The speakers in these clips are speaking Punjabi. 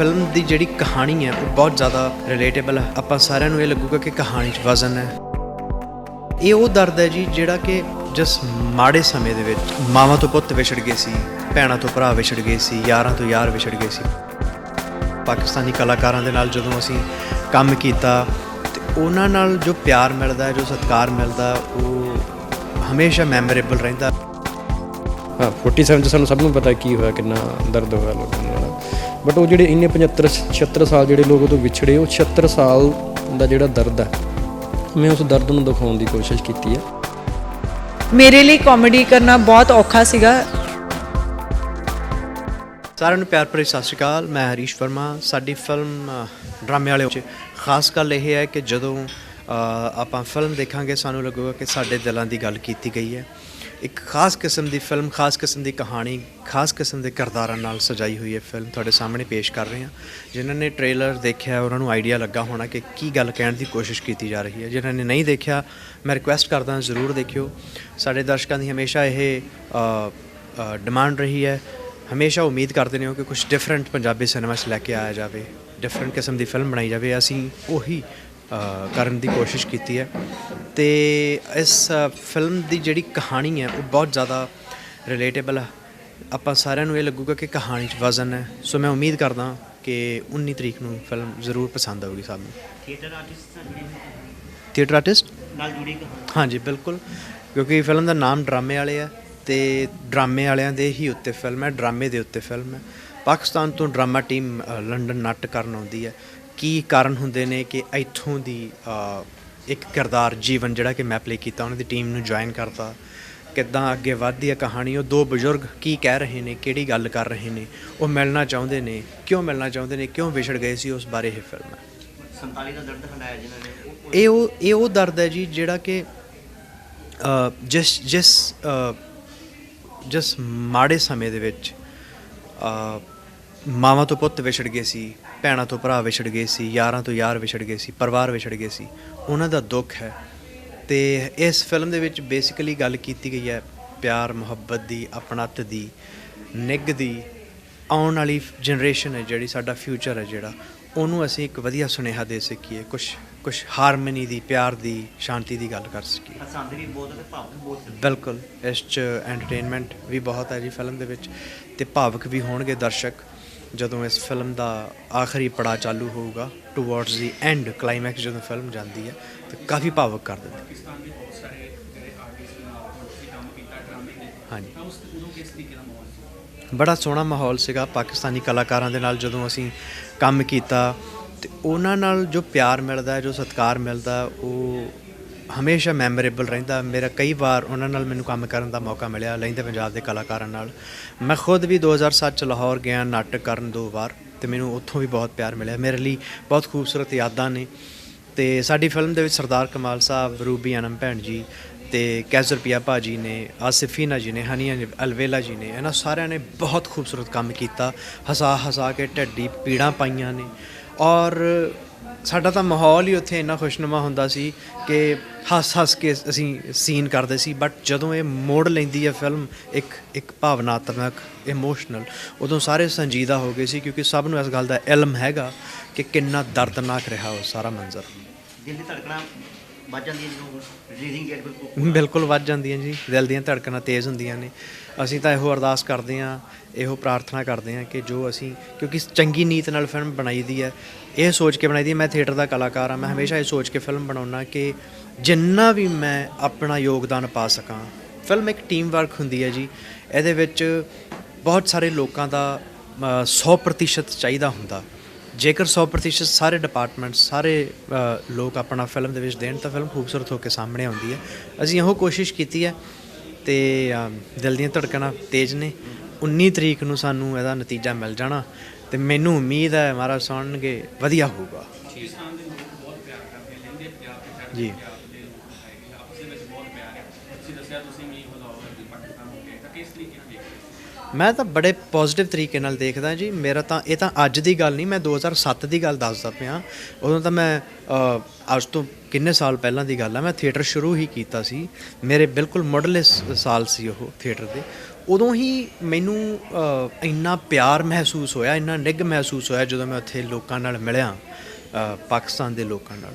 ਫਿਲਮ ਦੀ ਜਿਹੜੀ ਕਹਾਣੀ ਹੈ, ਉਹ ਬਹੁਤ ਜ਼ਿਆਦਾ ਰਿਲੇਟੇਬਲ ਹੈ। ਆਪਾਂ ਸਾਰਿਆਂ ਨੂੰ ਇਹ ਲੱਗੂਗਾ ਕਿ ਕਹਾਣੀ 'ਚ ਵਜ਼ਨ ਹੈ। ਇਹ ਉਹ ਦਰਦ ਹੈ ਜੀ, ਜਿਹੜਾ ਕਿ ਜਿਸ ਮਾੜੇ ਸਮੇਂ ਦੇ ਵਿੱਚ ਮਾਵਾਂ ਤੋਂ ਪੁੱਤ ਵਿਛੜ ਗਏ ਸੀ, ਭੈਣਾਂ ਤੋਂ ਭਰਾ ਵਿਛੜ ਗਏ ਸੀ, ਯਾਰਾਂ ਤੋਂ ਯਾਰ ਵਿਛੜ ਗਏ ਸੀ। ਪਾਕਿਸਤਾਨੀ ਕਲਾਕਾਰਾਂ ਦੇ ਨਾਲ ਜਦੋਂ ਅਸੀਂ ਕੰਮ ਕੀਤਾ, ਤੇ ਉਹਨਾਂ ਨਾਲ ਜੋ ਪਿਆਰ ਮਿਲਦਾ ਹੈ ਜੋ ਸਤਿਕਾਰ ਮਿਲਦਾ, ਉਹ ਹਮੇਸ਼ਾ ਮੈਮੋਰੇਬਲ ਰਹਿੰਦਾ। ਹਾਂ 47 ਚ ਸਾਨੂੰ ਸਭ ਨੂੰ ਪਤਾ ਕੀ ਹੋਇਆ, ਕਿੰਨਾ ਦਰਦ ਹੋਇਆ ਲੋਕਾਂ ਨੂੰ ਬਟ ਉਹ ਜਿਹੜੇ ਇੰਨੇ 75 76 ਸਾਲ ਜਿਹੜੇ ਲੋਕ ਉਦੋਂ ਵਿਛੜੇ ਉਹ 76 ਸਾਲ ਦਾ ਜਿਹੜਾ ਦਰਦ ਹੈ ਮੈਂ ਉਸ ਦਰਦ ਨੂੰ ਦਿਖਾਉਣ ਦੀ ਕੋਸ਼ਿਸ਼ ਕੀਤੀ ਹੈ। ਮੇਰੇ ਲਈ ਕਾਮੇਡੀ ਕਰਨਾ ਬਹੁਤ ਔਖਾ ਸੀਗਾ। ਸਾਰਿਆਂ ਨੂੰ ਪਿਆਰ ਭਰੀ ਸਤਿ ਸ਼੍ਰੀ ਅਕਾਲ ਮੈਂ ਹਰੀਸ਼ ਵਰਮਾ। ਸਾਡੀ ਫਿਲਮ ਡਰਾਮੇ ਵਾਲੇ ਵਿੱਚ ਖਾਸ ਗੱਲ ਇਹ ਹੈ ਕਿ ਜਦੋਂ ਆਪਾਂ ਫਿਲਮ ਦੇਖਾਂਗੇ ਸਾਨੂੰ ਲੱਗੂਗਾ ਕਿ ਸਾਡੇ ਦਿਲਾਂ ਦੀ ਗੱਲ ਕੀਤੀ ਗਈ ਹੈ। ਇੱਕ ਖਾਸ ਕਿਸਮ ਦੀ ਫਿਲਮ ਖਾਸ ਕਿਸਮ ਦੀ ਕਹਾਣੀ, ਖਾਸ ਕਿਸਮ ਦੇ ਕਿਰਦਾਰਾਂ ਨਾਲ ਸਜਾਈ ਹੋਈ ਹੈ ਫਿਲਮ ਤੁਹਾਡੇ ਸਾਹਮਣੇ ਪੇਸ਼ ਕਰ ਰਹੇ ਹਾਂ। ਜਿਨ੍ਹਾਂ ਨੇ ਟ੍ਰੇਲਰ ਦੇਖਿਆ, ਉਹਨਾਂ ਨੂੰ ਆਈਡੀਆ ਲੱਗਾ ਹੋਣਾ ਕਿ ਕੀ ਗੱਲ ਕਹਿਣ ਦੀ ਕੋਸ਼ਿਸ਼ ਕੀਤੀ ਜਾ ਰਹੀ ਹੈ। ਜਿਨ੍ਹਾਂ ਨੇ ਨਹੀਂ ਦੇਖਿਆ, ਮੈਂ ਰਿਕੁਐਸਟ ਕਰਦਾ ਜ਼ਰੂਰ ਦੇਖਿਓ। ਸਾਡੇ ਦਰਸ਼ਕਾਂ ਦੀ ਹਮੇਸ਼ਾ ਇਹ ਡਿਮਾਂਡ ਰਹੀ ਹੈ। ਹਮੇਸ਼ਾ ਉਮੀਦ ਕਰਦੇ ਨੇ ਉਹ ਕਿ ਕੁਝ ਡਿਫਰੈਂਟ ਪੰਜਾਬੀ ਸਿਨੇਮਾ 'ਚ ਲੈ ਕੇ ਆਇਆ ਜਾਵੇ। ਡਿਫਰੈਂਟ ਕਿਸਮ ਦੀ ਫਿਲਮ ਬਣਾਈ ਜਾਵੇ। ਅਸੀਂ ਉਹੀ ਕਰਨ ਦੀ ਕੋਸ਼ਿਸ਼ ਕੀਤੀ ਹੈ। ਤੇ ਇਸ ਫਿਲਮ ਦੀ ਜਿਹੜੀ ਕਹਾਣੀ ਹੈ ਉਹ ਬਹੁਤ ਜ਼ਿਆਦਾ ਰਿਲੇਟੇਬਲ ਹੈ ਆਪਾਂ ਸਾਰਿਆਂ ਨੂੰ ਇਹ ਲੱਗੂਗਾ ਕਿ ਕਹਾਣੀ 'ਚ ਵਜ਼ਨ ਹੈ। ਸੋ ਮੈਂ ਉਮੀਦ ਕਰਦਾ ਕਿ 19 ਤਰੀਕ ਨੂੰ ਫਿਲਮ ਜ਼ਰੂਰ ਪਸੰਦ ਆਊਗੀ ਸਭ ਨੂੰ। ਥੀਏਟਰ ਆਰਟਿਸਟ ਥੀਏਟਰ ਆਰਟਿਸਟ ਨਾਲ ਜੁੜੀ ਕਹਾਣੀ? ਹਾਂਜੀ ਬਿਲਕੁਲ। ਕਿਉਂਕਿ ਫਿਲਮ ਦਾ ਨਾਮ ਡਰਾਮੇ ਵਾਲੇ ਆ ਤੇ ਡਰਾਮੇ ਵਾਲਿਆਂ ਦੇ ਹੀ ਉੱਤੇ ਫਿਲਮ ਹੈ ਡਰਾਮੇ ਦੇ ਉੱਤੇ ਫਿਲਮ ਹੈ। ਪਾਕਿਸਤਾਨ ਤੋਂ ਡਰਾਮਾ ਟੀਮ ਲੰਡਨ ਨਾਟਕ ਕਰਨ ਆਉਂਦੀ ਹੈ। ਕੀ ਕਾਰਨ ਹੁੰਦੇ ਨੇ ਕਿ ਇੱਥੋਂ ਦੀ ਇੱਕ ਕਿਰਦਾਰ ਜੀਵਨ ਜਿਹੜਾ ਕਿ ਮੈਂ ਪਲੇ ਕੀਤਾ ਉਹਨਾਂ ਦੀ ਟੀਮ ਨੂੰ ਜੁਆਇਨ ਕਰਤਾ। ਕਿੱਦਾਂ ਅੱਗੇ ਵੱਧਦੀ ਹੈ ਕਹਾਣੀ ਉਹ ਦੋ ਬਜ਼ੁਰਗ ਕੀ ਕਹਿ ਰਹੇ ਨੇ ਕਿਹੜੀ ਗੱਲ ਕਰ ਰਹੇ ਨੇ ਉਹ ਮਿਲਣਾ ਚਾਹੁੰਦੇ ਨੇ ਕਿਉਂ ਮਿਲਣਾ ਚਾਹੁੰਦੇ ਨੇ ਕਿਉਂ ਵਿਛੜ ਗਏ ਸੀ ਉਸ ਬਾਰੇ ਇਹ ਫਿਲਮ ਹੈ 47 ਦਾ ਦਰਦ ਹੰਡਾਇਆ ਜਿਨ੍ਹਾਂ ਨੇ। ਇਹ ਉਹ ਇਹ ਉਹ ਦਰਦ ਹੈ ਜੀ ਜਿਹੜਾ ਕਿ ਜਿਸ ਜਿਸ ਜਿਸ ਮਾੜੇ ਸਮੇਂ ਦੇ ਵਿੱਚ ਮਾਵਾਂ ਤੋਂ ਪੁੱਤ ਵਿਛੜ ਗਏ ਸੀ ਭੈਣਾਂ ਤੋਂ ਭਰਾ ਵਿਛੜ ਗਏ ਸੀ ਯਾਰਾਂ ਤੋਂ ਯਾਰ ਵਿਛੜ ਗਏ ਸੀ ਪਰਿਵਾਰ ਵਿਛੜ ਗਏ ਸੀ। ਉਹਨਾਂ ਦਾ ਦੁੱਖ ਹੈ। ਤੇ ਇਸ ਫਿਲਮ ਦੇ ਵਿੱਚ ਬੇਸਿਕਲੀ ਗੱਲ ਕੀਤੀ ਗਈ ਹੈ ਪਿਆਰ ਮੁਹੱਬਤ ਦੀ ਆਪਣਤ ਦੀ ਨਿੱਘ ਦੀ ਆਉਣ ਵਾਲੀ ਜਨਰੇਸ਼ਨ ਹੈ ਜਿਹੜੀ ਸਾਡਾ ਫਿਊਚਰ ਹੈ ਜਿਹੜਾ। ਉਹਨੂੰ ਅਸੀਂ ਇੱਕ ਵਧੀਆ ਸੁਨੇਹਾ ਦੇ ਸਕੀਏ ਕੁਝ ਕੁਝ ਹਾਰਮਨੀ ਦੀ ਪਿਆਰ ਦੀ ਸ਼ਾਂਤੀ ਦੀ ਗੱਲ ਕਰ ਸਕੀਏ। ਹਸਾਂਦੇ ਵੀ ਬਹੁਤ ਤੇ ਭਾਵ ਵੀ ਬਹੁਤ ਬਿਲਕੁਲ ਇਸ ਚ ਐਂਟਰਟੇਨਮੈਂਟ ਵੀ ਬਹੁਤ ਹੈ ਜੀ ਫਿਲਮ ਦੇ ਵਿੱਚ। ਤੇ ਭਾਵਕ ਵੀ ਹੋਣਗੇ ਦਰਸ਼ਕ। ਜਦੋਂ ਇਸ ਫਿਲਮ ਦਾ ਆਖਰੀ ਪੜਾ ਚਾਲੂ ਹੋਊਗਾ ਟੁਵਰਡਸ ਦੀ ਐਂਡ ਕਲਾਈਮੈਕਸ ਜਦੋਂ ਫਿਲਮ ਜਾਂਦੀ ਹੈ ਤੇ ਕਾਫੀ ਭਾਵਕ ਕਰ ਦਿੰਦੀ ਪਾਕਿਸਤਾਨ ਦੇ ਬਹੁਤ ਸਾਰੇ ਜਿਹੜੇ ਆਰਟਿਸਟ ਨਾਲ ਤੁਸੀਂ ਕੰਮ ਕੀਤਾ ਡਰਾਮੇ ਦੇ। ਹਾਂਜੀ। ਤਾਂ ਉਸ ਉਦੋਂ ਕਿਸ ਤਰੀਕੇ ਦਾ ਮਾਹੌਲ ਸੀ? ਬੜਾ ਸੋਹਣਾ ਮਾਹੌਲ ਸੀਗਾ ਪਾਕਿਸਤਾਨੀ ਕਲਾਕਾਰਾਂ ਦੇ ਨਾਲ ਜਦੋਂ ਅਸੀਂ ਕੰਮ ਕੀਤਾ ਤੇ ਉਹਨਾਂ ਨਾਲ ਜੋ ਪਿਆਰ ਮਿਲਦਾ ਹੈ ਜੋ ਸਤਿਕਾਰ ਮਿਲਦਾ ਉਹ ਹਮੇਸ਼ਾ ਮੈਮੋਰੇਬਲ ਰਹਿੰਦਾ। ਮੇਰਾ ਕਈ ਵਾਰ ਉਹਨਾਂ ਨਾਲ ਮੈਨੂੰ ਕੰਮ ਕਰਨ ਦਾ ਮੌਕਾ ਮਿਲਿਆ ਲਹਿੰਦੇ ਪੰਜਾਬ ਦੇ ਕਲਾਕਾਰਾਂ ਨਾਲ। ਮੈਂ ਖੁਦ ਵੀ 2007 ਚ ਲਾਹੌਰ ਗਿਆ, ਨਾਟਕ ਕਰਨ ਦੋ ਵਾਰ, ਤੇ ਮੈਨੂੰ ਉੱਥੋਂ ਵੀ ਬਹੁਤ ਪਿਆਰ ਮਿਲਿਆ। ਮੇਰੇ ਲਈ ਬਹੁਤ ਖੂਬਸੂਰਤ ਯਾਦਾਂ ਨੇ। ਤੇ ਸਾਡੀ ਫਿਲਮ ਦੇ ਵਿੱਚ ਸਰਦਾਰ ਕਮਾਲ ਸਾਹਿਬ, ਰੂਬੀ ਅਨਮ ਭੈਣ ਜੀ, ਤੇ ਕੈਜ਼ਰ ਪਿਆ ਭਾਜੀ ਨੇ ਆਸਿਫੀਨਾ ਜੀ ਨੇ, ਹਨੀਆ ਅਲਵੇਲਾ ਜੀ ਨੇ, ਇਹਨਾਂ ਸਾਰਿਆਂ ਨੇ ਬਹੁਤ ਖੂਬਸੂਰਤ ਕੰਮ ਕੀਤਾ। ਹਸਾ ਹਸਾ ਕੇ ਢੱਡੀ ਪੀੜਾਂ ਪਾਈਆਂ ਨੇ। ਔਰ ਸਾਡਾ ਤਾਂ ਮਾਹੌਲ ਹੀ ਉੱਥੇ ਇੰਨਾ ਖੁਸ਼ਨੁਮਾ ਹੁੰਦਾ ਸੀ ਕਿ ਹੱਸ ਹੱਸ ਕੇ ਅਸੀਂ ਸੀਨ ਕਰਦੇ ਸੀ ਬਟ ਜਦੋਂ ਇਹ ਮੋੜ ਲੈਂਦੀ ਹੈ ਫਿਲਮ ਇੱਕ ਇੱਕ ਭਾਵਨਾਤਮਕ ਇਮੋਸ਼ਨਲ ਉਦੋਂ ਸਾਰੇ ਸੰਜੀਦਾ ਹੋ ਗਏ ਸੀ ਕਿਉਂਕਿ ਸਭ ਨੂੰ ਇਸ ਗੱਲ ਦਾ ਇਲਮ ਹੈਗਾ ਕਿ ਕਿੰਨਾ ਦਰਦਨਾਕ ਰਿਹਾ ਉਹ ਸਾਰਾ ਮੰਜ਼ਰ। ਦਿਲ ਦੀ ਧੜਕਣਾ ਵੱਜ ਜਾਂਦੀ ਹੈ ਜਦੋਂ ਰਿਲੀਜ਼ਿੰਗ ਡੇਟ ਬਿਲਕੁਲ ਬਿਲਕੁਲ ਵੱਧ ਜਾਂਦੀਆਂ ਜੀ ਦਿਲ ਦੀਆਂ ਧੜਕਣਾਂ ਤੇਜ਼ ਹੁੰਦੀਆਂ ਨੇ। ਅਸੀਂ ਤਾਂ ਇਹੋ ਅਰਦਾਸ ਕਰਦੇ ਹਾਂ ਇਹੋ ਪ੍ਰਾਰਥਨਾ ਕਰਦੇ ਹਾਂ ਕਿ ਜੋ ਅਸੀਂ ਕਿਉਂਕਿ ਚੰਗੀ ਨੀਤ ਨਾਲ ਫਿਲਮ ਬਣਾਈ ਦੀ ਹੈ। ਇਹ ਸੋਚ ਕੇ ਬਣਾਈ ਦੀ ਮੈਂ ਥੀਏਟਰ ਦਾ ਕਲਾਕਾਰ ਹਾਂ ਮੈਂ ਹਮੇਸ਼ਾ ਇਹ ਸੋਚ ਕੇ ਫਿਲਮ ਬਣਾਉਣਾ ਕਿ ਜਿੰਨਾ ਵੀ ਮੈਂ ਆਪਣਾ ਯੋਗਦਾਨ ਪਾ ਸਕਾਂ ਫਿਲਮ ਇੱਕ ਟੀਮ ਵਰਕ ਹੁੰਦੀ ਹੈ ਜੀ। ਇਹਦੇ ਵਿੱਚ ਬਹੁਤ ਸਾਰੇ ਲੋਕਾਂ ਦਾ ਅ, 100% ਚਾਹੀਦਾ ਹੁੰਦਾ। ਜੇਕਰ 100% ਸਾਰੇ ਡਿਪਾਰਟਮੈਂਟ ਸਾਰੇ ਲੋਕ ਆਪਣਾ ਫਿਲਮ ਦੇ ਵਿੱਚ ਦੇਣ, ਤਾਂ ਫਿਲਮ ਖੂਬਸੂਰਤ ਹੋ ਕੇ ਸਾਹਮਣੇ ਆਉਂਦੀ ਹੈ। ਅਸੀਂ ਇਹੋ ਕੋਸ਼ਿਸ਼ ਕੀਤੀ ਹੈ ਤੇ ਦਿਲ ਦੀਆਂ ਧੜਕਣਾਂ ਤੇਜ਼ ਨੇ। 19 ਤਰੀਕ ਨੂੰ ਸਾਨੂੰ ਇਹਦਾ ਨਤੀਜਾ ਮਿਲ ਜਾਣਾ ਤੇ ਮੈਨੂੰ ਉਮੀਦ ਹੈ ਮਹਾਰਾਜ ਸੁਣਨਗੇ, ਵਧੀਆ ਹੋਊਗਾ। ਜੀ। ਕੇ ਵਿੱਚ ਬਹੁਤ ਪਿਆਰ ਹੈ ਤੁਸੀਂ ਦੱਸਿਆ ਤੁਸੀਂ ਵੀ ਲਾਹੌਰ ਤੇ ਪਾਕਿਸਤਾਨ ਹੋ ਗਏ ਤਾਂ ਕਿਸ ਤਰੀਕੇ ਨਾਲ ਦੇਖਦੇ ਮੈਂ ਤਾਂ ਬੜੇ ਪੋਜ਼ਿਟਿਵ ਤਰੀਕੇ ਨਾਲ ਦੇਖਦਾ ਜੀ। ਮੇਰਾ ਤਾਂ, ਇਹ ਤਾਂ ਅੱਜ ਦੀ ਗੱਲ ਨਹੀਂ, ਮੈਂ 2007 ਦੀ ਗੱਲ ਦੱਸਦਾ ਪਿਆ। ਉਦੋਂ ਤਾਂ ਮੈਂ ਅੱਜ ਤੋਂ ਕਿੰਨੇ ਸਾਲ ਪਹਿਲਾਂ ਦੀ ਗੱਲ ਆ, ਮੈਂ ਥੀਏਟਰ ਸ਼ੁਰੂ ਹੀ ਕੀਤਾ ਸੀ। ਮੇਰੇ ਬਿਲਕੁਲ ਮੁੱਢਲੇ ਸਾਲ ਸੀ ਉਹ ਥੀਏਟਰ ਦੇ। ਉਦੋਂ ਹੀ ਮੈਨੂੰ ਇੰਨਾ ਪਿਆਰ ਮਹਿਸੂਸ ਹੋਇਆ, ਇੰਨਾ ਨਿੱਘ ਮਹਿਸੂਸ ਹੋਇਆ ਜਦੋਂ ਮੈਂ ਉੱਥੇ ਲੋਕਾਂ ਨਾਲ ਮਿਲਿਆ ਪਾਕਿਸਤਾਨ ਦੇ ਲੋਕਾਂ ਨਾਲ।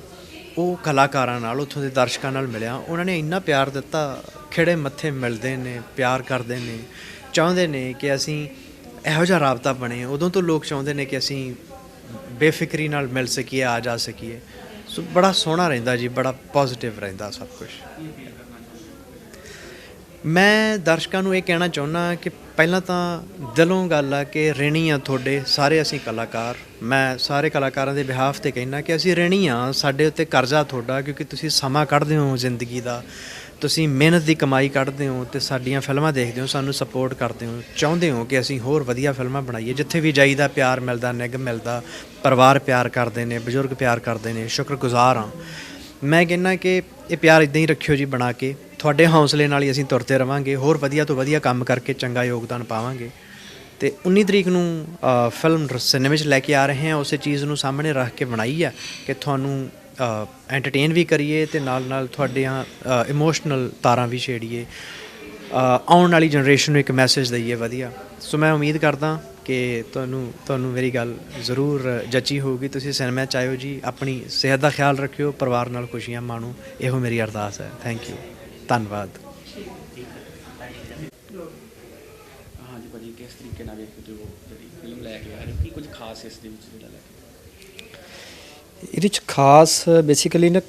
ਉਹ ਕਲਾਕਾਰਾਂ ਨਾਲ, ਉੱਥੋਂ ਦੇ ਦਰਸ਼ਕਾਂ ਨਾਲ ਮਿਲਿਆ। ਉਹਨਾਂ ਨੇ ਇੰਨਾ ਪਿਆਰ ਦਿੱਤਾ ਖਿੜੇ ਮੱਥੇ ਮਿਲਦੇ ਨੇ, ਪਿਆਰ ਕਰਦੇ ਨੇ। ਚਾਹੁੰਦੇ ਨੇ ਕਿ ਅਸੀਂ ਇਹੋ ਜਿਹਾ ਰਾਬਤਾ ਬਣੇ ਉਦੋਂ ਤੋਂ ਲੋਕ ਚਾਹੁੰਦੇ ਨੇ ਕਿ ਅਸੀਂ ਬੇਫਿਕਰੀ ਨਾਲ ਮਿਲ ਸਕੀਏ, ਆ ਜਾ ਸਕੀਏ। ਸੋ ਬੜਾ ਸੋਹਣਾ ਰਹਿੰਦਾ ਜੀ, ਬੜਾ ਪੋਜ਼ਿਟਿਵ ਰਹਿੰਦਾ ਸਭ ਕੁਝ ਮੈਂ ਦਰਸ਼ਕਾਂ ਨੂੰ ਇਹ ਕਹਿਣਾ ਚਾਹੁੰਦਾ ਕਿ ਪਹਿਲਾਂ ਤਾਂ ਦਿਲੋਂ ਗੱਲ ਆ ਕਿ ਰਿਣੀ ਆ ਤੁਹਾਡੇ, ਸਾਰੇ ਅਸੀਂ ਕਲਾਕਾਰ। ਮੈਂ ਸਾਰੇ ਕਲਾਕਾਰਾਂ ਦੇ ਬਿਹਾਫ ਤੇ ਕਹਿਣਾ ਕਿ ਅਸੀਂ ਰਿਣੀ ਆ, ਸਾਡੇ ਉੱਤੇ ਕਰਜ਼ਾ ਤੁਹਾਡਾ, ਕਿਉਂਕਿ ਤੁਸੀਂ ਸਮਾਂ ਕੱਢਦੇ ਹੋ ਜ਼ਿੰਦਗੀ ਦਾ। ਤੁਸੀਂ ਮਿਹਨਤ ਦੀ ਕਮਾਈ ਕੱਢਦੇ ਹੋ ਤੇ ਸਾਡੀਆਂ ਫਿਲਮਾਂ ਦੇਖਦੇ ਹੋ, ਸਾਨੂੰ ਸਪੋਰਟ ਕਰਦੇ ਹੋ, ਚਾਹੁੰਦੇ ਹੋ ਕਿ ਅਸੀਂ ਹੋਰ ਵਧੀਆ ਫਿਲਮਾਂ ਬਣਾਈਏ, ਜਿੱਥੇ ਵੀ ਜਾਈਦਾ, ਪਿਆਰ ਮਿਲਦਾ, ਨਿੱਘ ਮਿਲਦਾ, ਪਰਿਵਾਰ ਪਿਆਰ ਕਰਦੇ ਨੇ, ਬਜ਼ੁਰਗ ਪਿਆਰ ਕਰਦੇ ਨੇ, ਸ਼ੁਕਰਗੁਜ਼ਾਰ ਹਾਂ। ਮੈਂ ਕਹਿੰਦਾ ਕਿ ਇਹ ਪਿਆਰ ਇਦਾਂ ਹੀ ਰੱਖਿਓ ਜੀ ਬਣਾ ਕੇ, ਤੁਹਾਡੇ ਹੌਸਲੇ ਨਾਲ ਹੀ ਅਸੀਂ ਤੁਰਦੇ ਰਵਾਂਗੇ, ਹੋਰ ਵਧੀਆ ਤੋਂ ਵਧੀਆ ਕੰਮ ਕਰਕੇ ਚੰਗਾ ਯੋਗਦਾਨ ਪਾਵਾਂਗੇ। ਤੇ 19 ਤਰੀਕ ਨੂੰ ਫਿਲਮ ਸਿਨੇਮੇ 'ਚ ਲੈ ਕੇ ਆ ਰਹੇ ਹਾਂ, ਉਸੇ ਚੀਜ਼ ਨੂੰ ਸਾਹਮਣੇ ਰੱਖ ਕੇ ਬਣਾਈ ਆ ਕਿ ਤੁਹਾਨੂੰ ਐਂਟਰਟੇਨ ਵੀ ਕਰੀਏ ਤੇ ਨਾਲ ਨਾਲ ਤੁਹਾਡੀਆਂ ਇਮੋਸ਼ਨਲ ਤਾਰਾਂ ਵੀ ਛੇੜੀਏ। ਆਉਣ ਵਾਲੀ ਜਨਰੇਸ਼ਨ ਨੂੰ ਇੱਕ ਮੈਸੇਜ ਦਈਏ ਵਧੀਆ। ਸੋ ਮੈਂ ਉਮੀਦ ਕਰਦਾ ਕਿ ਤੁਹਾਨੂੰ ਤੁਹਾਨੂੰ ਮੇਰੀ ਗੱਲ ਜ਼ਰੂਰ ਜੱਚੀ ਹੋਊਗੀ। ਤੁਸੀਂ ਸਿਨੇਮਾ ਚ ਆਇਓ ਜੀ, ਆਪਣੀ ਸਿਹਤ ਦਾ ਖਿਆਲ ਰੱਖਿਓ, ਪਰਿਵਾਰ ਨਾਲ ਖੁਸ਼ੀਆਂ ਮਾਣੋ। ਇਹੋ ਮੇਰੀ ਅਰਦਾਸ ਹੈ। ਥੈਂਕ ਯੂ ਧੰਨਵਾਦ। ਹਾਂਜੀ ਭਾਜੀ, ਕਿਸ ਤਰੀਕੇ ਨਾਲ ਵੇਖਦੇ ਹੋ ਜਿਹੜੀ ਫਿਲਮ ਲੈ ਕੇ ਆ ਰਹੇ ਕੀ ਕੁਝ ਖਾਸ ਇਸ ਦੇ ਵਿੱਚ ਜਿਹੜਾ ਲੈ ਇਹਦੇ ਚ ਖਾਸ ਬੇਸਿਕਲੀ ਨਾ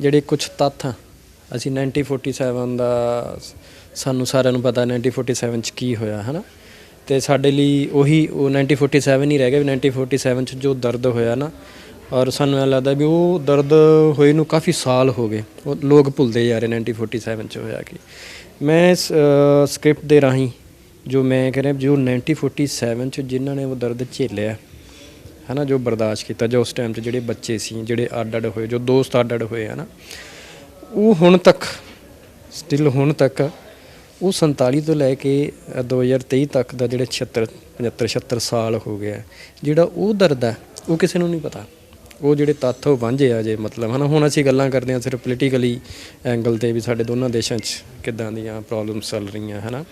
ਜਿਹੜੇ ਕੁਝ ਤੱਥ ਆ, ਅਸੀਂ 1947 ਦਾ ਸਾਨੂੰ ਸਾਰਿਆਂ ਨੂੰ ਪਤਾ 1947 ਚ ਕੀ ਹੋਇਆ ਹਨਾ? ਤੇ ਸਾਡੇ ਲਈ ਉਹੀ ਉਹ 1947 ਹੀ ਰਹਿ ਗਿਆ ਵੀ 1947 ਚ ਜੋ ਦਰਦ ਹੋਇਆ ਨਾ ਔਰ ਸਾਨੂੰ ਇਹ ਲੱਗਦਾ ਵੀ ਉਹ ਦਰਦ ਹੋਏ ਨੂੰ ਕਾਫੀ ਸਾਲ ਹੋ ਗਏ। ਉਹ ਲੋਕ ਭੁੱਲਦੇ ਜਾ ਰਹੇ 1947 ਚ ਹੋਇਆ ਕਿ। ਮੈਂ ਸਕ੍ਰਿਪਟ ਦੇ ਰਾਹੀਂ ਜੋ ਮੈਂ ਕਹਿ ਰਿਹਾ ਜੋ 1947 ਚ ਜਿਨ੍ਹਾਂ ਨੇ ਉਹ ਦਰਦ ਝੇਲਿਆ ਹਨਾ ਜੋ ਬਰਦਾਸ਼ਤ ਕੀਤਾ ਜੋ ਉਸ ਟਾਈਮ 'ਚ ਜਿਹੜੇ ਬੱਚੇ ਸੀ ਜਿਹੜੇ ਅੱਡ ਅੱਡ ਹੋਏ ਜੋ ਦੋਸਤ ਅੱਡ ਅੱਡ ਹੋਏ ਹਨਾ ਉਹ ਹੁਣ ਤੱਕ ਸਟਿਲ ਹੁਣ ਤੱਕ ਉਹ 47 ਤੋਂ ਲੈ ਕੇ ਅ, 2023 ਤੱਕ ਦਾ ਜਿਹੜੇ 76 75 76 ਸਾਲ ਹੋ ਗਿਆ ਜਿਹੜਾ ਉਹ ਦਰਦ ਹੈ ਉਹ ਕਿਸੇ ਨੂੰ ਨਹੀਂ ਪਤਾ। ਉਹ ਜਿਹੜੇ ਤੱਥ ਉਹ ਵਾਂਝੇ ਆ ਜੇ ਮਤਲਬ ਹਨਾ ਹੁਣ ਅਸੀਂ ਗੱਲਾਂ ਕਰਦੇ ਹਾਂ ਸਿਰਫ ਪੋਲੀਟੀਕਲੀ ਐਂਗਲ ਤੇ ਵੀ ਸਾਡੇ ਦੋਨਾਂ ਦੇਸ਼ਾਂ 'ਚ ਕਿੱਦਾਂ ਦੀਆਂ ਪ੍ਰੋਬਲਮਸ ਚੱਲ ਰਹੀਆਂ ਹਨਾ।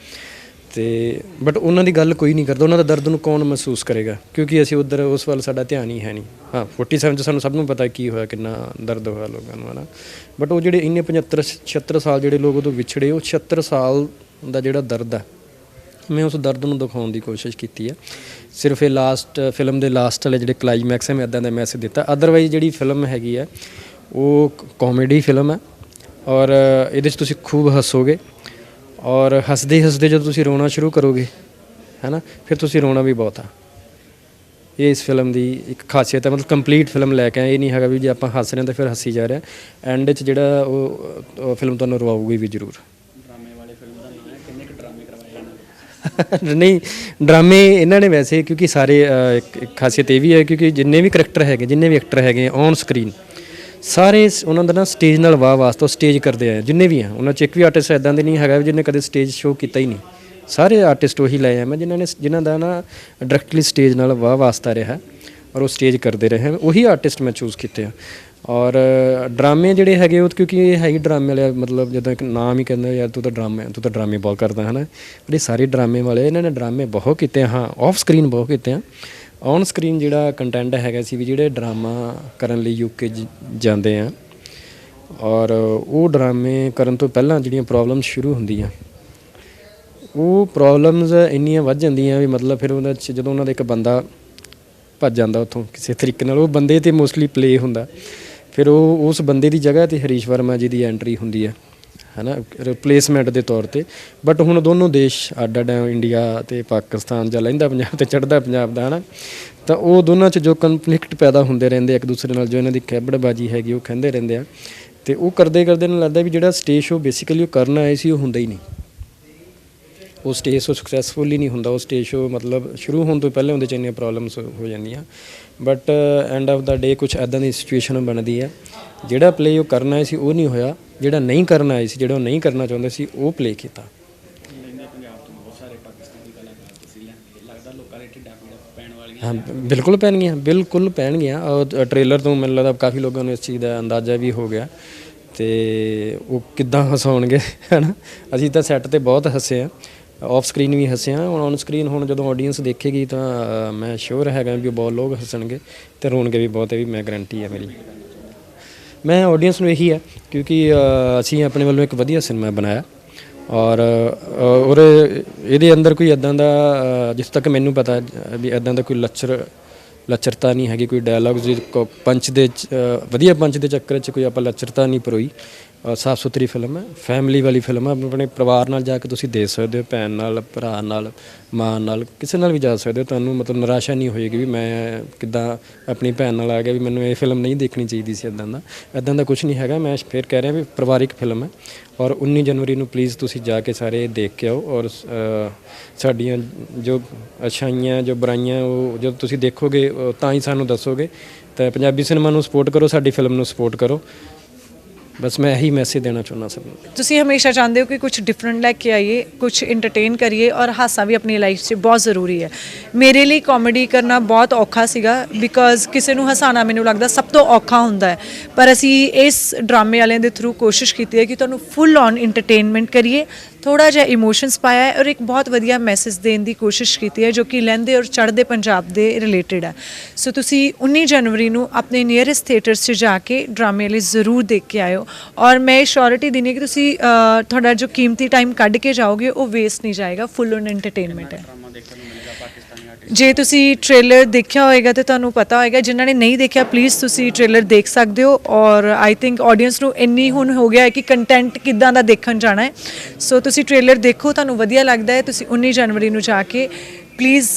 ਤੇ ਬਟ ਉਹਨਾਂ ਦੀ ਗੱਲ ਕੋਈ ਨਹੀਂ ਕਰਦਾ। ਉਹਨਾਂ ਦਾ ਦਰਦ ਨੂੰ ਕੌਣ ਮਹਿਸੂਸ ਕਰੇਗਾ? ਕਿਉਂਕਿ ਅਸੀਂ ਉਧਰ ਉਸ ਵੱਲ ਸਾਡਾ ਧਿਆਨ ਹੀ ਹੈ ਨਹੀਂ। ਹਾਂ 47 ਚ ਸਾਨੂੰ ਸਭ ਨੂੰ ਪਤਾ ਕੀ ਹੋਇਆ, ਕਿੰਨਾ ਦਰਦ ਹੋਇਆ ਲੋਕਾਂ ਨੂੰ, ਹਨਾ? ਬਟ ਉਹ ਜਿਹੜੇ ਇੰਨੇ 75 76 ਸਾਲ ਜਿਹੜੇ ਲੋਕ ਉਦੋਂ ਵਿਛੜੇ, ਉਹ 76 ਸਾਲ ਦਾ ਜਿਹੜਾ ਦਰਦ ਹੈ ਮੈਂ ਉਸ ਦਰਦ ਨੂੰ ਦਿਖਾਉਣ ਦੀ ਕੋਸ਼ਿਸ਼ ਕੀਤੀ ਹੈ ਸਿਰਫ ਇਹ ਲਾਸਟ ਫਿਲਮ ਦੇ ਲਾਸਟ ਵਾਲੇ ਜਿਹੜੇ ਕਲਾਈਮੈਕਸ ਹੈ ਮੈਂ ਇਦਾਂ ਦਾ ਮੈਸੇਜ ਦਿੱਤਾ। ਅਦਰਵਾਈਜ਼ ਜਿਹੜੀ ਫਿਲਮ ਹੈਗੀ ਹੈ ਉਹ ਕਾਮੇਡੀ ਫਿਲਮ ਹੈ ਔਰ ਇਹਦੇ 'ਚ ਤੁਸੀਂ ਖੂਬ ਹੱਸੋਗੇ। ਔਰ ਹੱਸਦੇ ਹੱਸਦੇ ਜਦੋਂ ਤੁਸੀਂ ਰੋਣਾ ਸ਼ੁਰੂ ਕਰੋਗੇ, ਹੈਨਾ, ਫਿਰ ਤੁਸੀਂ ਰੋਣਾ ਵੀ ਬਹੁਤ ਆ। ਇਹ ਇਸ ਫਿਲਮ ਦੀ ਇੱਕ ਖਾਸੀਅਤ ਹੈ, ਮਤਲਬ ਕੰਪਲੀਟ ਫਿਲਮ ਲੈ ਕੇ ਆਏ, ਇਹ ਨਹੀਂ ਹੈਗਾ ਵੀ ਜੇ ਆਪਾਂ ਹੱਸ ਰਹੇ ਹਾਂ ਤਾਂ ਫਿਰ ਹੱਸੀ ਜਾ ਰਿਹਾ। ਐਂਡ 'ਚ ਜਿਹੜਾ ਉਹ ਫਿਲਮ ਤੁਹਾਨੂੰ ਰਵਾਉਗੀ ਵੀ ਜ਼ਰੂਰ। ਨਹੀਂ, ਡਰਾਮੇ ਇਹਨਾਂ ਨੇ ਵੈਸੇ, ਕਿਉਂਕਿ ਸਾਰੇ ਖਾਸੀਅਤ ਇਹ ਵੀ ਹੈ, ਕਿਉਂਕਿ ਜਿੰਨੇ ਵੀ ਕਰੈਕਟਰ ਹੈਗੇ, ਜਿੰਨੇ ਵੀ ਐਕਟਰ ਹੈਗੇ ਔਨ ਸਕਰੀਨ ਸਾਰੇ ਸ- ਉਹਨਾਂ ਦਾ ਨਾ ਸਟੇਜ ਨਾਲ ਵਾਹ ਵਾਸਤਾ ਸਟੇਜ ਕਰਦੇ ਆ ਜਿੰਨੇ ਵੀ ਆ। ਉਹਨਾਂ ਚ ਇੱਕ ਵੀ ਆਰਟਿਸਟ ਐਦਾਂ ਦੇ ਨਹੀਂ ਹੈਗਾ ਵੀ ਜਿਹਨੇ ਕਦੇ ਸਟੇਜ ਸ਼ੋਅ ਕੀਤਾ ਹੀ ਨਹੀਂ। ਸਾਰੇ ਆਰਟਿਸਟ ਉਹੀ ਲਏ ਆ ਮੈਂ ਜਿਨ੍ਹਾਂ ਨੇ ਜਿਨ੍ਹਾਂ ਦਾ ਨਾ ਡਾਇਰੈਕਟਲੀ ਸਟੇਜ ਨਾਲ ਵਾਹ ਵਾਸਤਾ ਰਿਹਾ ਔਰ ਉਹ ਸਟੇਜ ਕਰਦੇ ਰਹੇ। ਆ ਉਹੀ ਆਰਟਿਸਟ ਮੈਂ ਚੂਜ਼ ਕੀਤੇ ਆ। ਔਰ ਡਰਾਮੇ ਜਿਹੜੇ ਹੈਗੇ ਉਹ ਕਿਉਂਕਿ ਇਹ ਹੈ ਹੀ ਡਰਾਮੇ ਵਾਲੇ ਮਤਲਬ ਜਿੱਦਾਂ ਇੱਕ ਨਾਮ ਹੀ ਕਹਿੰਦਾ ਯਾਰ ਤੂੰ ਤਾਂ ਡਰਾਮੇ ਤੂੰ ਤਾਂ ਡਰਾਮੇ ਬਹੁਤ ਕਰਦਾ ਹੈ ਨਾ ਪਰ ਇਹ ਸਾਰੇ ਡਰਾਮੇ ਵਾਲੇ ਇਹਨਾਂ ਨੇ ਡਰਾਮੇ ਬਹੁਤ ਕੀਤੇ ਆ, ਹਾਂ ਆਫ ਸਕਰੀਨ ਬਹੁਤ ਕੀਤੇ ਆ। ਔਨ ਸਕਰੀਨ ਜਿਹੜਾ ਕੰਟੈਂਟ ਹੈਗਾ ਸੀ ਵੀ ਜਿਹੜੇ ਡਰਾਮਾ ਕਰਨ ਲਈ ਯੂਕੇ ਜਾਂਦੇ ਆ, ਔਰ ਉਹ ਡਰਾਮੇ ਕਰਨ ਤੋਂ ਪਹਿਲਾਂ ਜਿਹੜੀਆਂ ਪ੍ਰੋਬਲਮਸ ਸ਼ੁਰੂ ਹੁੰਦੀਆਂ, ਉਹ ਪ੍ਰੋਬਲਮਸ ਇੰਨੀਆਂ ਵੱਧ ਜਾਂਦੀਆਂ ਵੀ ਮਤਲਬ ਫਿਰ ਉਹਨਾਂ 'ਚ ਜਦੋਂ ਉਹਨਾਂ ਦਾ ਇੱਕ ਬੰਦਾ ਭੱਜ ਜਾਂਦਾ ਉੱਥੋਂ ਕਿਸੇ ਤਰੀਕੇ ਨਾਲ, ਉਹ ਬੰਦੇ ਤੇ ਮੋਸਟਲੀ ਪਲੇ ਹੁੰਦਾ। ਫਿਰ ਉਹ ਉਸ ਬੰਦੇ ਦੀ ਜਗ੍ਹਾ ਤੇ ਹਰੀਸ਼ ਵਰਮਾ ਜੀ ਦੀ ਐਂਟਰੀ ਹੁੰਦੀ ਹੈ ਹੈਨਾ ਰਿਪਲੇਸਮੈਂਟ ਦੇ ਤੌਰ ਤੇ। ਬਟ ਹੁਣ ਦੋਨੋਂ ਦੇਸ਼, ਅੱਡ ਅੱਡ ਹੈ ਇੰਡੀਆ ਤੇ ਪਾਕਿਸਤਾਨ ਜਾਂ ਲੈਂਦਾ ਪੰਜਾਬ ਤੇ ਚੜ੍ਹਦਾ ਪੰਜਾਬ ਦਾ, ਹਨਾ। ਤਾਂ ਉਹ ਦੋਨਾਂ 'ਚ ਜੋ ਕਨਫਲਿਕਟ ਪੈਦਾ ਹੁੰਦੇ ਰਹਿੰਦੇ ਇੱਕ ਦੂਸਰੇ ਨਾਲ ਜੋ ਇਹਨਾਂ ਦੀ ਕੈਬੜਬਾਜੀ ਹੈਗੀ, ਉਹ ਕਹਿੰਦੇ ਰਹਿੰਦੇ ਆ। ਤੇ ਉਹ ਕਰਦੇ ਕਰਦੇ ਨੂੰ ਲੱਗਦਾ ਵੀ ਜਿਹੜਾ ਸਟੇਜ ਸ਼ੋ ਬੇਸਿਕਲੀ ਉਹ ਕਰਨਾ ਆਏ ਸੀ, ਉਹ ਹੁੰਦਾ ਹੀ ਨਹੀਂ। ਉਹ ਸਟੇਜ ਸ਼ੋ ਸਕਸੈਸਫੁਲ ਹੀ ਨਹੀਂ ਹੁੰਦਾ। ਉਹ ਸਟੇਜ ਸ਼ੋ ਮਤਲਬ ਸ਼ੁਰੂ ਹੋਣ ਤੋਂ ਪਹਿਲਾਂ ਉਹਦੇ ਚ ਇੰਨੀਆਂ ਪ੍ਰੋਬਲਮਸ ਹੋ ਜਾਂਦੀਆਂ। But end of the day ਕੁਝ ਐਦਾਂ ਦੀ ਸਿਚੁਏਸ਼ਨ ਬਣਦੀ ਹੈ ਜਿਹੜਾ ਪਲੇ ਉਹ ਕਰਨਾ ਆਏ ਸੀ, ਉਹ ਨਹੀਂ ਹੋਇਆ। ਜਿਹੜਾ ਨਹੀਂ ਕਰਨਾ ਆਏ ਸੀ ਜਿਹੜਾ ਉਹ ਨਹੀਂ ਕਰਨਾ ਚਾਹੁੰਦੇ ਸੀ ਉਹ ਪਲੇ ਕੀਤਾ। ਹਾਂ ਬਿਲਕੁਲ ਪੈਣਗੀਆਂ ਬਿਲਕੁਲ ਪੈਣਗੀਆਂ। ਔਰ ਟ੍ਰੇਲਰ ਤੋਂ ਮੈਨੂੰ ਲੱਗਦਾ ਕਾਫੀ ਲੋਕਾਂ ਨੂੰ ਇਸ ਚੀਜ਼ ਦਾ ਅੰਦਾਜ਼ਾ ਵੀ ਹੋ ਗਿਆ। ਤੇ ਉਹ ਕਿੱਦਾਂ ਹਸਾਉਣਗੇ ਹਨਾ? ਅਸੀਂ ਤਾਂ ਸੈੱਟ ਤੇ ਬਹੁਤ ਹੱਸੇ ਆ ਆਫ ਸਕਰੀਨ ਵੀ ਹੱਸੇ ਆ ਹੁਣ ਔਨ ਸਕਰੀਨ ਹੁਣ ਜਦੋਂ ਆਡੀਅנס ਦੇਖੇਗੀ ਤਾਂ ਮੈਂ ਸ਼ੋਰ ਹੈਗਾ ਵੀ ਬਹੁਤ ਲੋਕ ਹੱਸਣਗੇ ਤੇ ਰੋਣਗੇ ਵੀ ਬਹੁਤ ਇਹ ਵੀ ਮੈਂ ਗਾਰੰਟੀ ਹੈ ਮੇਰੀ। ਮੈਂ ਆਡੀਅנס ਨੂੰ ਇਹੀ ਹੈ ਕਿਉਂਕਿ ਅਸੀਂ ਆਪਣੇ ਵੱਲੋਂ ਇੱਕ ਵਧੀਆ ਸਿਨੇਮਾ ਬਣਾਇਆ ਔਰ ਔਰ ਇਹਦੇ ਅੰਦਰ ਕੋਈ ਇਦਾਂ ਦਾ ਅ, ਜਿਸ ਤੱਕ ਮੈਨੂੰ ਪਤਾ ਵੀ ਇਦਾਂ ਦਾ ਕੋਈ ਲੱਚਰ ਲੱਚਰਤਾ ਨਹੀਂ ਹੈਗੀ ਕੋਈ ਡਾਇਲੌਗਸ ਦੀ ਪੰਚ ਦੇ ਵਧੀਆ ਪੰਚ ਦੇ ਚੱਕਰ 'ਚ ਕੋਈ ਆਪਾਂ ਲੱਚਰਤਾ ਨਹੀਂ ਪਰੋਈ। ਸਾਫ਼ ਸੁਥਰੀ ਫਿਲਮ ਹੈ ਫੈਮਿਲੀ ਵਾਲੀ ਫਿਲਮ ਹੈ, ਆਪਣੇ ਪਰਿਵਾਰ ਨਾਲ ਜਾ ਕੇ ਤੁਸੀਂ ਦੇਖ ਸਕਦੇ ਹੋ, ਭੈਣ ਨਾਲ, ਭਰਾ ਨਾਲ, ਮਾਂ ਨਾਲ, ਕਿਸੇ ਨਾਲ ਵੀ ਜਾ ਸਕਦੇ ਹੋ, ਤੁਹਾਨੂੰ ਮਤਲਬ ਨਿਰਾਸ਼ਾ ਨਹੀਂ ਹੋਏਗੀ ਵੀ ਮੈਂ ਕਿੱਦਾਂ ਆਪਣੀ ਭੈਣ ਨਾਲ ਆ ਗਿਆ ਵੀ ਮੈਨੂੰ ਇਹ ਫਿਲਮ ਨਹੀਂ ਦੇਖਣੀ ਚਾਹੀਦੀ ਸੀ ਇਦਾਂ ਦਾ। ਇਦਾਂ ਦਾ ਕੁਝ ਨਹੀਂ ਹੈਗਾ, ਮੈਂ ਫਿਰ ਕਹਿ ਰਿਹਾ ਵੀ ਪਰਿਵਾਰਿਕ ਫਿਲਮ ਹੈ ਔਰ 19 ਜਨਵਰੀ ਨੂੰ ਪਲੀਜ਼ ਤੁਸੀਂ ਜਾ ਕੇ ਸਾਰੇ ਦੇਖ ਕੇ ਆਓ ਔਰ ਸਾਡੀਆਂ ਜੋ ਅਛਾਈਆਂ, ਜੋ ਬੁਰਾਈਆਂ, ਉਹ ਜਦੋਂ ਤੁਸੀਂ ਦੇਖੋਗੇ ਤਾਂ ਹੀ ਸਾਨੂੰ ਦੱਸੋਗੇ। ਤਾਂ ਪੰਜਾਬੀ ਸਿਨੇਮਾ ਨੂੰ ਸਪੋਰਟ ਕਰੋ, ਸਾਡੀ ਫਿਲਮ ਨੂੰ ਸਪੋਰਟ ਕਰੋ। ਬਸ ਮੈਂ ਇਹੀ ਮੈਸੇਜ ਦੇਣਾ ਚਾਹੁੰਦਾ ਸਭ ਨੂੰ। ਤੁਸੀਂ ਹਮੇਸ਼ਾ ਚਾਹੁੰਦੇ ਹੋ ਕਿ ਕੁਝ ਡਿਫਰੈਂਟ ਲੈ ਕੇ ਆਈਏ ਕੁਝ ਐਂਟਰਟੇਨ ਕਰੀਏ ਔਰ ਹਾਸਾ ਵੀ ਆਪਣੀ ਲਾਈਫ 'ਚ ਬਹੁਤ ਜ਼ਰੂਰੀ ਹੈ। ਮੇਰੇ ਲਈ ਕਾਮੇਡੀ ਕਰਨਾ ਬਹੁਤ ਔਖਾ ਸੀਗਾ ਬਿਕਾਜ਼ ਕਿਸੇ ਨੂੰ ਹਸਾਉਣਾ ਮੈਨੂੰ ਲੱਗਦਾ ਸਭ ਤੋਂ ਔਖਾ ਹੁੰਦਾ ਹੈ। ਪਰ ਅਸੀਂ ਇਸ ਡਰਾਮੇ ਵਾਲਿਆਂ ਦੇ ਥਰੂ ਕੋਸ਼ਿਸ਼ ਕੀਤੀ ਹੈ ਕਿ ਤੁਹਾਨੂੰ ਫੁੱਲ ਔਨ ਐਂਟਰਟੇਨਮੈਂਟ ਕਰੀਏ ਥੋੜਾ ਜਿਹਾ ਇਮੋਸ਼ਨਸ ਪਾਇਆ ਹੈ ਔਰ ਇੱਕ ਬਹੁਤ ਵਧੀਆ ਮੈਸੇਜ ਦੇਣ ਦੀ ਕੋਸ਼ਿਸ਼ ਕੀਤੀ ਹੈ, ਜੋ ਕਿ ਲਹਿੰਦੇ ਔਰ ਚੜ੍ਹਦੇ ਪੰਜਾਬ ਦੇ ਰਿਲੇਟਡ ਹੈ। ਸੋ ਤੁਸੀਂ 19 ਜਨਵਰੀ ਨੂੰ ਆਪਣੇ ਨੀਅਰੈਸਟ ਥੀਏਟਰਸ 'ਚ ਜਾ ਕੇ ਡਰਾਮੇ ਲਈ ਜ਼ਰੂਰ ਦੇਖ ਕੇ ਆਇਓ। ਔਰ ਮੈਂ ਸ਼ੋਰਿਟੀ ਦਿੰਦੀ ਹਾਂ ਕਿ ਤੁਸੀਂ ਤੁਹਾਡਾ ਜੋ ਕੀਮਤੀ ਟਾਈਮ ਕੱਢ ਕੇ ਜਾਓਗੇ, ਉਹ ਵੇਸਟ ਨਹੀਂ ਜਾਏਗਾ ਫੁੱਲ ਔਨ ਐਂਟਰਟੇਨਮੈਂਟ ਹੈ ਡਰਾਮਾ ਦੇਖਣ ਨੂੰ ਮਿਲੇਗਾ ਪਾਕਿਸਤਾਨੀ ਆਰਟਿਸਟ ਜੇ ਤੁਸੀਂ ਟ੍ਰੇਲਰ ਦੇਖਿਆ ਹੋਏਗਾ ਤੇ ਤੁਹਾਨੂੰ ਪਤਾ ਹੋਏਗਾ ਜਿਨ੍ਹਾਂ ਨੇ ਨਹੀਂ ਦੇਖਿਆ ਪਲੀਜ਼ ਤੁਸੀਂ ਟ੍ਰੇਲਰ ਦੇਖ ਸਕਦੇ ਹੋ ਔਰ ਆਈ ਥਿੰਕ ਆਡੀਅנס ਨੂੰ ਇੰਨੀ ਹੁਣ ਹੋ ਗਿਆ ਹੈ ਕਿ ਕੰਟੈਂਟ ਕਿੱਦਾਂ ਦਾ ਦੇਖਣ ਜਾਣਾ ਹੈ। ਸੋ ਤੁਸੀਂ ਟ੍ਰੇਲਰ ਦੇਖੋ ਤੁਹਾਨੂੰ ਵਧੀਆ ਲੱਗਦਾ ਹੈ ਤੁਸੀਂ 19 ਜਨਵਰੀ ਨੂੰ ਜਾ ਕੇ ਪਲੀਜ਼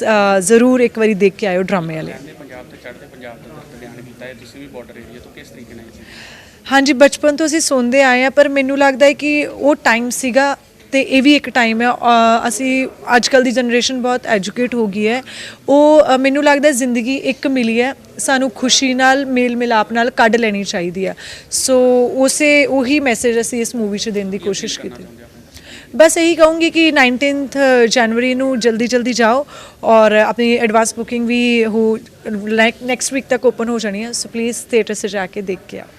ਜ਼ਰੂਰ ਇੱਕ ਵਾਰੀ ਦੇਖ ਕੇ ਆਇਓ ਡਰਾਮੇ ਵਾਲੇ। ਦੇ ਪੰਜਾਬ ਤੇ ਚੜ੍ਹਦੇ ਪੰਜਾਬ ਦਾ ਦਰਦ ਬਿਆਨ ਕੀਤਾ ਹੈ ਤੁਸੀਂ ਵੀ ਬਾਰਡਰ ਏਰੀਆ ਤੋਂ ਕਿਸ ਤਰੀਕੇ ਨਾਲ ਸੀ? ਹਾਂਜੀ ਬਚਪਨ ਤੋਂ ਅਸੀਂ ਸੁਣਦੇ ਆਏ ਆ ਪਰ ਮੈਨੂੰ ਲੱਗਦਾ ਹੈ ਕਿ ਉਹ ਟਾਈਮ ਸੀਗਾ ਤੇ ਇਹ ਵੀ ਇੱਕ ਟਾਈਮ ਹੈ ਅਸੀਂ ਅੱਜ ਕੱਲ ਦੀ ਜਨਰੇਸ਼ਨ ਬਹੁਤ ਐਜੂਕੇਟ ਹੋ ਗਈ ਹੈ। ਉਹ ਮੈਨੂੰ ਲੱਗਦਾ ਜ਼ਿੰਦਗੀ ਇੱਕ ਮਿਲੀ ਹੈ, ਸਾਨੂੰ ਖੁਸ਼ੀ ਨਾਲ ਮੇਲ ਮਿਲਾਪ ਨਾਲ ਕੱਢ ਲੈਣੀ ਚਾਹੀਦੀ ਹੈ। ਸੋ ਉਸੇ, ਉਹੀ ਮੈਸੇਜ ਅਸੀਂ ਇਸ ਮੂਵੀ 'ਚ ਦੇਣ ਦੀ ਕੋਸ਼ਿਸ਼ ਕੀਤੀ। ਬਸ ਇਹੀ ਕਹੂੰਗੀ ਕਿ 19th ਜਨਵਰੀ ਨੂੰ ਜਲਦੀ ਜਲਦੀ ਜਾਓ ਔਰ ਆਪਣੀ ਐਡਵਾਂਸ ਬੁਕਿੰਗ ਵੀ ਹੋ ਨੈਕਸਟ ਵੀਕ ਤੱਕ ਓਪਨ ਹੋ ਜਾਣੀ ਹੈ। ਸੋ ਪਲੀਜ਼ ਥੀਏਟਰ 'ਚ ਜਾ ਕੇ ਦੇਖ ਕੇ ਆਓ।